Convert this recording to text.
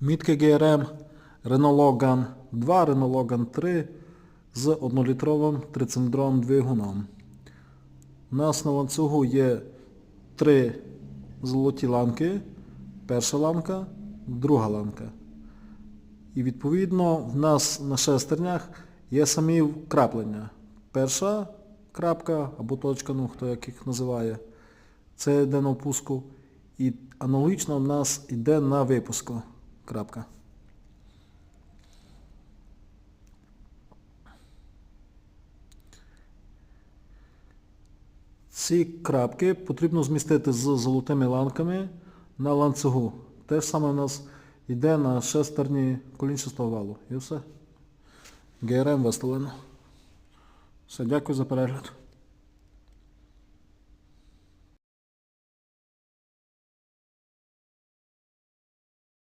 Мітки GRM Renault Logan 2, Renault Logan 3 з 1-літровим трициліндровим двигуном. У нас на ланцюгу є три золоті ланки. Перша ланка, друга ланка. І відповідно в нас на шестернях є самі вкраплення. Перша крапка або точка, ну хто як їх називає, це йде на впуску. І аналогічно в нас йде на випуску крапка. Ці крапки потрібно змістити з золотими ланками на ланцюгу. Те ж саме у нас йде на шестерні колінчастого валу. І все. ГРМ виставлено. Все, дякую за перегляд.